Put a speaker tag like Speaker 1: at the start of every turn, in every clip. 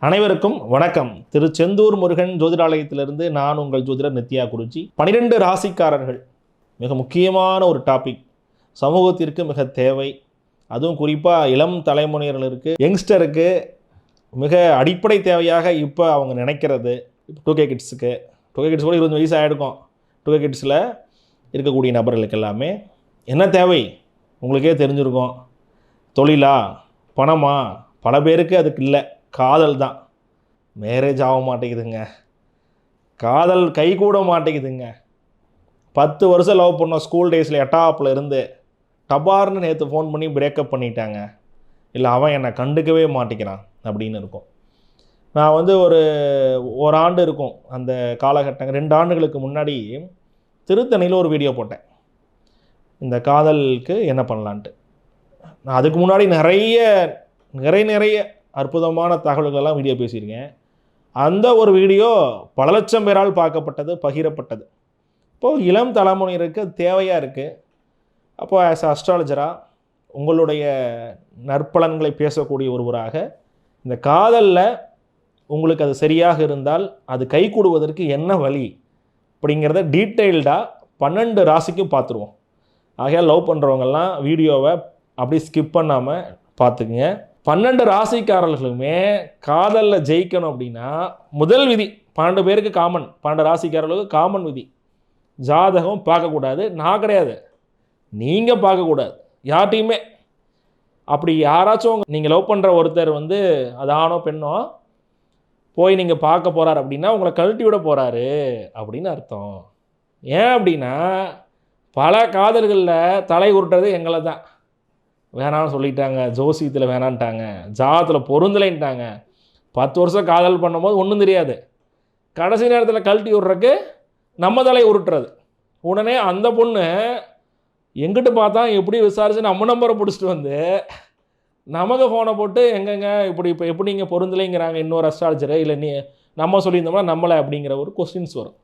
Speaker 1: அனைவருக்கும் வணக்கம். திரு செந்தூர் முருகன் ஜோதிடாலயத்திலிருந்து நான் உங்கள் ஜோதிடர் நித்யா குருஜி. பனிரெண்டு ராசிக்காரர்கள். மிக முக்கியமான ஒரு டாபிக். சமூகத்திற்கு மிக தேவை. அதுவும் குறிப்பாக இளம் தலைமுறையினருக்கு யங்ஸ்டருக்கு மிக அடிப்படை தேவையாக இப்போ அவங்க நினைக்கிறது. டூ கே கிட்ஸுக்கு. டூ கே கிட்ஸ் கூட இருபது வயசு ஆகிருக்கும் டூ கே கிட்ஸில் இருக்கக்கூடிய நபர்களுக்கு எல்லாமே என்ன தேவை? உங்களுக்கே தெரிஞ்சிருக்கும். தொழிலா? பணமா? பல பேருக்கு அதுக்கு இல்லை. காதல் தான். மேரேஜ் ஆக மாட்டேங்குதுங்க. காதல் கை கூட மாட்டேங்குதுங்க. பத்து வருஷம் லவ் பண்ணோம் ஸ்கூல் டேஸில் எட்டாப்பில் இருந்து. டபார்னு நேற்று ஃபோன் பண்ணி பிரேக்கப் பண்ணிட்டாங்க. இல்லை அவன் என்னை கண்டுக்கவே மாட்டேங்கிறான் அப்படின்னு இருக்கும். நான் வந்து ஒரு ஒரு ஆண்டு இருக்கும் அந்த காலகட்டங்கள் ரெண்டு ஆண்டுகளுக்கு முன்னாடி திருத்தணியில் ஒரு வீடியோ போட்டேன். இந்த காதலுக்கு என்ன பண்ணலான்ட்டு. நான் அதுக்கு முன்னாடி நிறைய நிறைய நிறைய அற்புதமான தகவல்களெல்லாம் வீடியோ பேசியிருக்கேன். அந்த ஒரு வீடியோ பல லட்சம் பேரால் பார்க்கப்பட்டது பகிரப்பட்டது. இப்போது இளம் தலைமுறையினருக்கு அது தேவையாக இருக்குது அப்போது ஆஸ் அஸ்ட்ராலஜராக உங்களுடைய நற்பலன்களை பேசக்கூடிய ஒருவராக இந்த காதலில் உங்களுக்கு அது சரியாக இருந்தால் அது கை கூடுவதற்கு என்ன வழி? அப்படிங்கிறத டீட்டெயில்டாக பன்னெண்டு ராசிக்கும் பார்த்துருவோம். ஆகையால் லவ் பண்ணுறவங்கெல்லாம் வீடியோவை அப்படி ஸ்கிப் பண்ணாமல் பார்த்துக்குங்க. பன்னெண்டு ராசிக்காரர்களுமே காதலில் ஜெயிக்கணும் அப்படின்னா முதல் விதி பன்னெண்டு பேருக்கு காமன் பன்னெண்டு ராசிக்காரர்களுக்கு காமன் விதி. ஜாதகம் பார்க்கக்கூடாது நான் கிடையாது. நீங்கள் பார்க்கக்கூடாது. யார்ட்டையுமே அப்படி யாராச்சும் நீங்கள் லவ் பண்ணுற ஒருத்தர் வந்து அது ஆணோ பெண்ணோ போய் நீங்கள் பார்க்க போகிறார் அப்படின்னா உங்களை கழட்டி விட போகிறாரு அப்படின்னு அர்த்தம். ஏன் அப்படின்னா பல காதல்களில் தலை உருட்டுறது எங்களை தான் வேணாம்னு சொல்லிட்டாங்க. ஜோசியத்தில் வேணான்ட்டாங்க. ஜாதத்தில் பொருந்தலைன்ட்டாங்க. பத்து வருஷம் காதல் பண்ணும்போது ஒன்றும் தெரியாது. கடைசி நேரத்தில் கழட்டி விட்றக்கு நம்ம தலை உருட்டுறது. உடனே அந்த பொண்ணு எங்கிட்ட பார்த்தா எப்படி விசாரித்து நம்ம நம்பரை பிடிச்சிட்டு வந்து நமக்கு ஃபோனை போட்டு எங்கெங்க இப்படி இப்போ எப்படி நீங்கள் பொருந்தலைங்கிறாங்க? இன்னொரு அஸ்ட்ராலஜரு இல்லை நீ நம்ம சொல்லியிருந்தோம்னா நம்மளை அப்படிங்கிற ஒரு கொஸ்டின்ஸ் வரும்.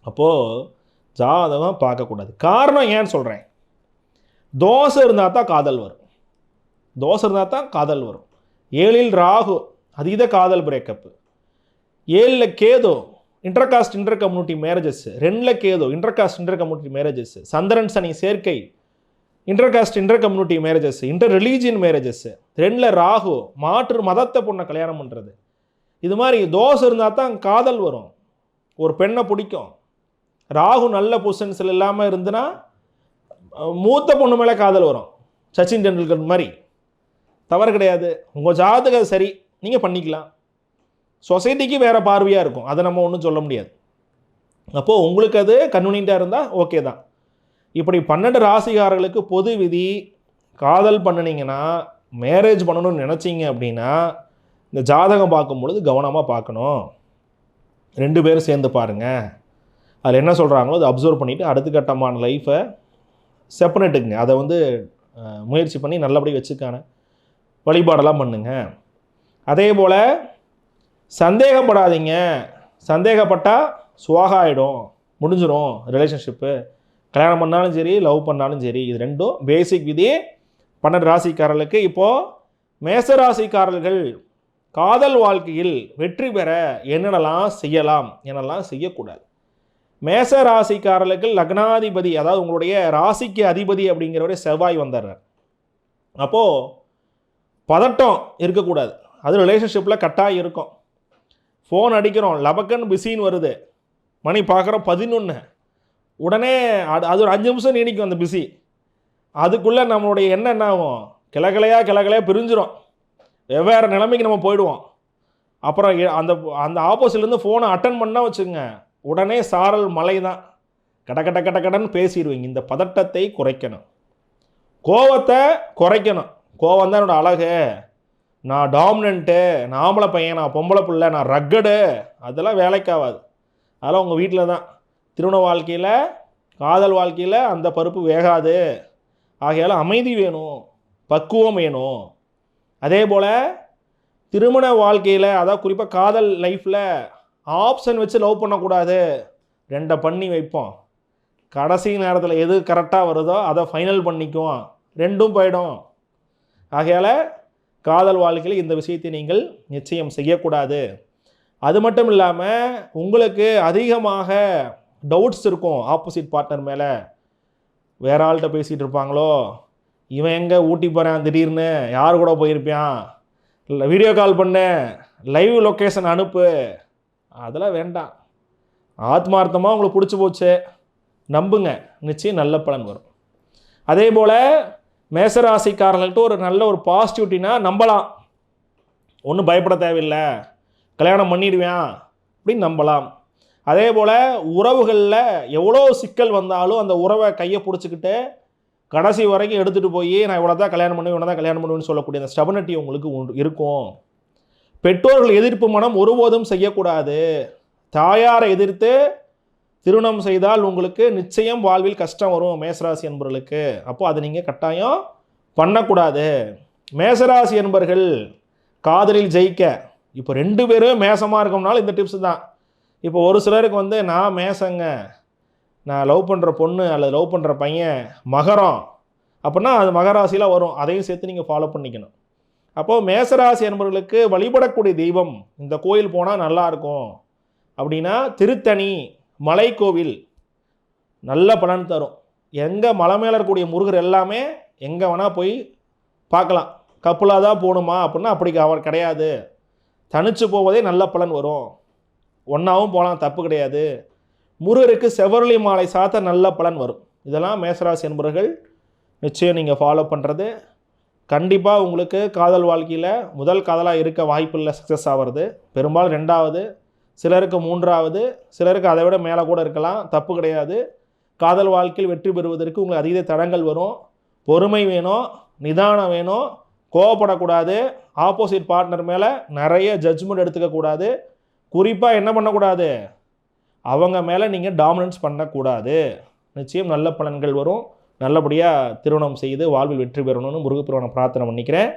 Speaker 1: அப்போது ஜாதகம் பார்க்கக்கூடாது. காரணம் ஏன்னு சொல்கிறேன் தோசை இருந்தால் தான் காதல் வரும். தோசை இருந்தால் தான் காதல் வரும். ஏழில் ராகு அதீத காதல் பிரேக்கப்பு ஏழில் கேதோ இன்டர்காஸ்ட் இன்டர் கம்யூனிட்டி மேரேஜஸ் ரெண்டில் கேதோ இன்டர்காஸ்ட் இன்டர் கம்யூனிட்டி மேரேஜஸ் சந்திரன் சனி சேர்க்கை intercaste inter community marriages inter religion marriages ரெண்டில் ராகு மாற்று மதத்தை பொண்ணை கல்யாணம் பண்ணுறது இது மாதிரி தோசை இருந்தால் தான் காதல் வரும். ஒரு பெண்ணை பிடிக்கும். ராகு நல்ல பொசிஷன்ஸில் இல்லாமல் இருந்துன்னா மூத்த பொண்ணு மேலே காதல் வரும். சச்சின் டெண்டுல்கர் மாதிரி. தவறு கிடையாது. உங்கள் ஜாதகம் சரி. நீங்கள் பண்ணிக்கலாம். சொசைட்டிக்கு வேறு பார்வையாக இருக்கும். அதை நம்ம ஒன்றும் சொல்ல முடியாது. அப்போது உங்களுக்கு அது கன்வீனியண்ட்டாக இருந்தால் ஓகே தான். இப்படி பன்னெண்டு ராசிகாரர்களுக்கு பொது விதி காதல் பண்ணுனீங்கன்னா மேரேஜ் பண்ணணும்னு நினச்சிங்க அப்படின்னா இந்த ஜாதகம் பார்க்கும் பொழுது கவனமாக பார்க்கணும். ரெண்டு பேரும் சேர்ந்து பாருங்கள் அதில் என்ன சொல்கிறாங்களோ அதை அப்சர்வ் பண்ணிவிட்டு அடுத்த கட்டமான லைஃப்பை செப்பனேட்டுங்க அதை வந்து முயற்சி பண்ணி நல்லபடி வச்சுக்கான வழிபாடெல்லாம் பண்ணுங்க. அதே போல் சந்தேகப்படாதீங்க. சந்தேகப்பட்டால் சுவாக ஆகிடும் முடிஞ்சிடும் ரிலேஷன்ஷிப்பு கல்யாணம் பண்ணாலும் சரி லவ் பண்ணாலும் சரி இது ரெண்டும் பேசிக் விதி. பன்னெண்டு ராசிக்காரர்களுக்கு இப்போது மேச ராசிக்காரர்கள் காதல் வாழ்க்கையில் வெற்றி பெற என்னென்னலாம் செய்யலாம்? என்னெல்லாம் செய்யக்கூடாது? மேச ராசிக்காரர்களுக்கு லக்னாதிபதி அதாவது உங்களுடைய ராசிக்கு அதிபதி அப்படிங்கிறவரே செவ்வாய் வந்துடுறார். அப்போது பதட்டம் இருக்கக்கூடாது. அது ரிலேஷன்ஷிப்பில் கட்டாயம் இருக்கும். ஃபோன் அடிக்கிறோம் லபக்கன் பிஸின்னு வருது. மணி பார்க்குறோம் பதினொன்று உடனே அது அது ஒரு அஞ்சு நிமிஷம் நீடிக்கும் அந்த பிஸி. அதுக்குள்ளே நம்மளுடைய என்ன என்ன ஆகும்? கிளக்கிளையா கிளக்கிளையா பிரிஞ்சிரும். வெவ்வேறு நிலைமைக்கு நம்ம போயிடுவோம். அப்புறம் அந்த அந்த ஆப்போசிட்லேருந்து ஃபோனை அட்டன் பண்ணால் வச்சுங்க உடனே சாரல் மலை தான் கட கட கட கடன்னு பேசிடுவீங்க. இந்த பதட்டத்தை குறைக்கணும். கோவத்தை குறைக்கணும். கோவம் தான் என்னோடய அழகு. நான் டாமினண்ட்டு நான் ஆம்பளை பையன் நான் பொம்பளை பிள்ளை நான் ரக்கடு அதெல்லாம் வேலைக்காகாது. அதெல்லாம் உங்கள் வீட்டில் தான். திருமண வாழ்க்கையில் காதல் வாழ்க்கையில் அந்த பருப்பு வேகாது. ஆகையால் அமைதி வேணும். பக்குவம் வேணும். அதே போல் திருமண வாழ்க்கையில் அதாவது குறிப்பாக காதல் லைஃப்பில் ஆப்ஷன் வச்சு லவ் பண்ணக்கூடாது. ரெண்டை பண்ணி வைப்போம். கடைசி நேரத்தில் எது கரெக்டாக வருதோ அதை ஃபைனல் பண்ணிக்குவோம். ரெண்டும் போயிடும். ஆகையால் காதல் வாழ்க்கையில் இந்த விஷயத்தை நீங்கள் நிச்சயம் செய்யக்கூடாது. அது மட்டும் இல்லாமல் உங்களுக்கு அதிகமாக டவுட்ஸ் இருக்கும் ஆப்போசிட் பார்ட்னர் மேலே. வேற ஆள்கிட்ட பேசிகிட்டு இருப்பாங்களோ? இவன் எங்கே ஊட்டி போகிறான் திடீர்னு? யார் கூட போயிருப்பான் இல்லை வீடியோ கால் பண்ணு. லைவ் லொக்கேஷன் அனுப்பு. அதெல்லாம் வேண்டாம். ஆத்மார்த்தமாக உங்களுக்கு பிடிச்சி போச்சு. நம்புங்க. நிச்சயம் நல்ல பலன் வரும். அதே போல் மேசராசிக்காரர்கள்ட்ட ஒரு நல்ல ஒரு பாசிட்டிவிட்டினா நம்பலாம். ஒன்றும் பயப்பட தேவையில்லை. கல்யாணம் பண்ணிடுவேன் அப்படின்னு நம்பலாம். அதே போல் உறவுகளில் எவ்வளோ சிக்கல் வந்தாலும் அந்த உறவை கையை பிடிச்சிக்கிட்டு கடைசி வரைக்கும் எடுத்துகிட்டு போய் நான் இவ்வளோ தான் கல்யாணம் பண்ணுவேன் இவ்வளோ தான் கல்யாணம் பண்ணுவேன்னு சொல்லக்கூடிய அந்த ஸ்டெபினிட்டி உங்களுக்கு இருக்கும். பெற்றோர்கள் எதிர்ப்பு மனம் ஒருபோதும் செய்யக்கூடாது. தாயாரை எதிர்த்து திருமணம் செய்தால் உங்களுக்கு நிச்சயம் வாழ்வில் கஷ்டம் வரும் மேசராசி என்பவர்களுக்கு. அப்போ அதை நீங்கள் கட்டாயம் பண்ணக்கூடாது. மேசராசி என்பர்கள் காதலில் ஜெயிக்க. இப்போ ரெண்டு பேரும் மேசமாக இருக்கோம்னாலும் இந்த டிப்ஸ் தான். இப்போ ஒரு சிலருக்கு வந்து நான் மேசங்க நான் லவ் பண்ணுற பொண்ணு அல்லது லவ் பண்ணுற பையன் மகரம். அப்படின்னா அது மகராசியில் வரும். அதையும் சேர்த்து நீங்கள் ஃபாலோ பண்ணிக்கணும். அப்போது மேசராசி என்பவர்களுக்கு வழிபடக்கூடிய தெய்வம் இந்த கோயில் போனால் நல்லா இருக்கும் அப்படின்னா திருத்தணி மலைக்கோவில் நல்ல பலன் தரும். எங்கே மலை மேலே இருக்கக்கூடிய முருகர் எல்லாமே எங்கே வேணால் போய் பார்க்கலாம். கப்பலாக தான் போகணுமா அப்படின்னா அப்படி அவர் கிடையாது. தனித்து போவதே நல்ல பலன் வரும். ஒன்றாவும் போகலாம் தப்பு கிடையாது. முருகருக்கு செவரளி மாலை சாத்த நல்ல பலன் வரும். இதெல்லாம் மேசராசி என்பவர்கள் நிச்சயம் நீங்கள் ஃபாலோ பண்ணுறது கண்டிப்பாக உங்களுக்கு காதல் வாழ்க்கையில் முதல் காதலாக இருக்க வாய்ப்பில்லை சக்ஸஸ் ஆகிறது பெரும்பாலும் ரெண்டாவது சிலருக்கு மூன்றாவது சிலருக்கு அதை விட மேலே கூட இருக்கலாம். தப்பு கிடையாது. காதல் வாழ்க்கையில் வெற்றி பெறுவதற்கு உங்களுக்கு அதீத தடங்கள் வரும். பொறுமை வேணும் நிதானம் வேணும். கோவப்படக்கூடாது. ஆப்போசிட் பார்ட்னர் மேலே நிறைய ஜட்ஜ்மெண்ட் எடுத்துக்கக்கூடாது குறிப்பாக என்ன பண்ணக்கூடாது? அவங்க மேலே நீங்கள் டாமினன்ஸ் பண்ணக்கூடாது. நிச்சயம் நல்ல பலன்கள் வரும். நல்லபடியாக திருமணம் செய்து வாழ்வில் வெற்றி பெறணும்னு முருகப்பெருமானை பிரார்த்தனை பண்ணிக்கிறேன்.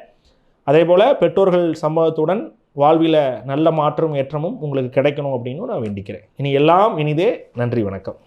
Speaker 1: அதே போல் பெற்றோர்கள் சம்பவத்துடன் வாழ்வில் நல்ல மாற்றம் ஏற்றமும் உங்களுக்கு கிடைக்கணும் அப்படின்னு நான் வேண்டிக்கிறேன். இனி எல்லாம் இனிதே நன்றி வணக்கம்.